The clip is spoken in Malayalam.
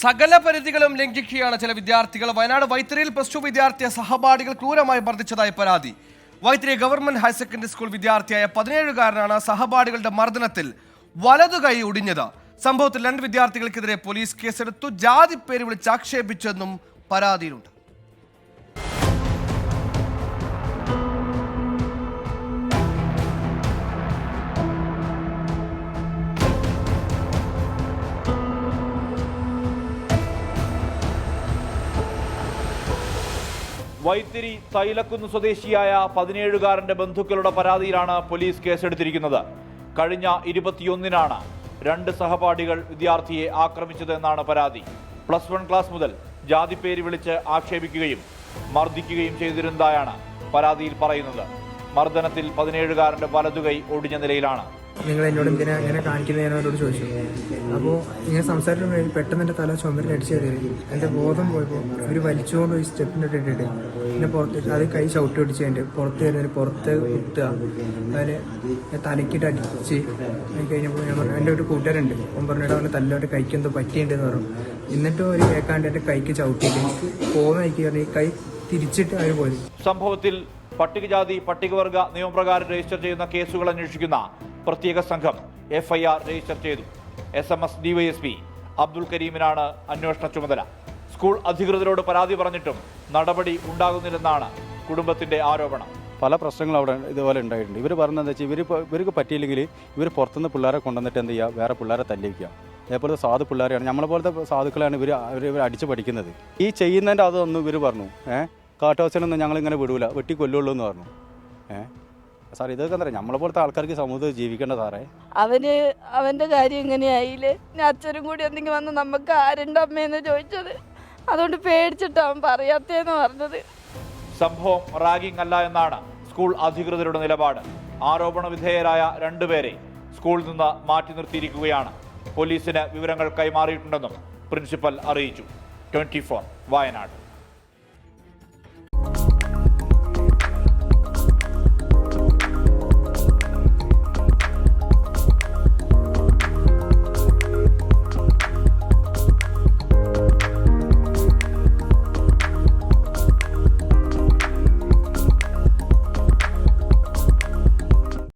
സകല പരിധികളും ലംഘിക്കുകയാണ് ചില വിദ്യാർത്ഥികൾ. വയനാട് വൈത്തിരിയിൽ പ്ലസ് ടു വിദ്യാർത്ഥിയെ സഹപാഠികൾ ക്രൂരമായി മർദ്ദിച്ചതായി പരാതി. Vythiri government higher secondary school വിദ്യാർത്ഥിയായ പതിനേഴുകാരനാണ് സഹപാഠികളുടെ മർദ്ദനത്തിൽ വലതു കൈ ഒടിഞ്ഞത്. സംഭവത്തിൽ രണ്ട് വിദ്യാർത്ഥികൾക്കെതിരെ പോലീസ് കേസെടുത്തു. ജാതി പേര് വിളിച്ച് ആക്ഷേപിച്ചെന്നും പരാതിയിലുണ്ട്. വൈത്തിരി തൈലക്കുന്ന് സ്വദേശിയായ പതിനേഴുകാരന്റെ ബന്ധുക്കളുടെ പരാതിയിലാണ് പോലീസ് കേസെടുത്തിരിക്കുന്നത്. കഴിഞ്ഞ ഇരുപത്തിയൊന്നിനാണ് രണ്ട് സഹപാഠികൾ വിദ്യാർത്ഥിയെ ആക്രമിച്ചതെന്നാണ് പരാതി. പ്ലസ് വൺ ക്ലാസ് മുതൽ ജാതിപ്പേര് വിളിച്ച് ആക്ഷേപിക്കുകയും മർദ്ദിക്കുകയും ചെയ്തിരുന്നതായാണ് പരാതിയിൽ പറയുന്നത്. മർദ്ദനത്തിൽ പതിനേഴുകാരന്റെ വലതുകൈ ഒടിഞ്ഞ നിലയിലാണ്. നിങ്ങൾ എന്നോട് എന്തിനാ ഇങ്ങനെ കാണിക്കുന്നത് ഞാൻ അവരോട് ചോദിച്ചു. അപ്പോൾ ഇങ്ങനെ സംസാരിച്ചു എനിക്ക് പെട്ടെന്ന് എന്റെ തല ചുമരിൽ അടിച്ചു കയറി. എന്റെ ബോധം പോയപ്പോൾ ഇവർ വലിച്ചുകൊണ്ട് പോയി സ്റ്റെപ്പിന്റെ ഇട്ടിട്ട് പിന്നെ പുറത്ത് അത് കൈ ചവിട്ടി പിടിച്ച് എന്റെ പുറത്ത് വരുന്നതിന് പുറത്ത് കുത്തുക. അതിന് തലക്കിട്ട് അടിച്ച് കഴിഞ്ഞപ്പോൾ ഞാൻ പറഞ്ഞു എന്റെ ഒരു കൂട്ടുകാരുണ്ട്. അവൻ പറഞ്ഞിട്ട് അവന്റെ തല്ലോട്ട് കൈക്ക് എന്തോ പറ്റിയിട്ടുണ്ടെന്ന് പറഞ്ഞു. എന്നിട്ടും ഒരു കേൾക്കാണ്ട് എന്റെ കൈക്ക് ചവിട്ടിയിട്ട് പോകുന്ന കൈക്ക് ഈ കൈ തിരിച്ചിട്ട് അവർ പോയി. സംഭവത്തിൽ പട്ടികജാതി പട്ടികവർഗ നിയമപ്രകാരം രജിസ്റ്റർ ചെയ്യുന്ന കേസുകൾ അന്വേഷിക്കുന്ന പ്രത്യേക സംഘം എഫ്ഐആർ രജിസ്റ്റർ ചെയ്തു. S M S DYSP Abdul കരീമിനാണ് അന്വേഷണ ചുമതല. സ്കൂൾ അധികൃതരോട് പരാതി പറഞ്ഞിട്ടും നടപടി ഉണ്ടാകുന്നില്ലെന്നാണ് കുടുംബത്തിന്റെ ആരോപണം. പല പ്രശ്നങ്ങളും അവിടെ ഇതുപോലെ ഉണ്ടായിട്ടുണ്ട്. ഇവർ പറഞ്ഞതെന്ന് വെച്ചാൽ ഇവർ ഇവർക്ക് പറ്റിയില്ലെങ്കിൽ ഇവർ പുറത്തുനിന്ന് പിള്ളേരെ കൊണ്ടുവന്നിട്ട് എന്ത് ചെയ്യുക വേറെ പിള്ളേരെ തല്ലിക്കുക അതേപോലെ സാധു പിള്ളേരെയാണ്. നമ്മളെ പോലത്തെ സാധുക്കളാണ് ഇവർ അവർ ഇവർ അടിച്ച് പഠിക്കുന്നത്. ഈ ചെയ്യുന്നതിന്റെ അതൊന്നും ഇവർ പറഞ്ഞു. ഏഹ് കാട്ടുവച്ചനൊന്നും ഞങ്ങളിങ്ങനെ വിടൂല. വെട്ടി കൊല്ലുള്ളൂ എന്ന് പറഞ്ഞു. ഏഹ് സാർ ഇതൊക്കെ എന്താ പറയുക? നമ്മളെ പോലത്തെ ആൾക്കാർക്ക് സമൂഹത്തിൽ ജീവിക്കേണ്ട സാറേ. അവന് അവന്റെ കാര്യം ഇങ്ങനെയായില്ലേ ഞാൻ അച്ഛനും കൂടി എന്തെങ്കിലും വന്ന് നമുക്ക് ആരുണ്ട് അമ്മയെന്ന് ചോദിച്ചത്? അതുകൊണ്ട് പേടിച്ചിട്ടാവും പറയാത്തേന്ന് പറഞ്ഞത്. സംഭവം റാഗിംഗ് അല്ല എന്നാണ് സ്കൂൾ അധികൃതരുടെ നിലപാട്. ആരോപണ വിധേയരായ രണ്ടുപേരെ സ്കൂളിൽ നിന്ന് മാറ്റി നിർത്തിയിരിക്കുകയാണ്. പോലീസിന് വിവരങ്ങൾ കൈമാറിയിട്ടുണ്ടെന്നും പ്രിൻസിപ്പൽ അറിയിച്ചു. ട്വന്റി വയനാട്.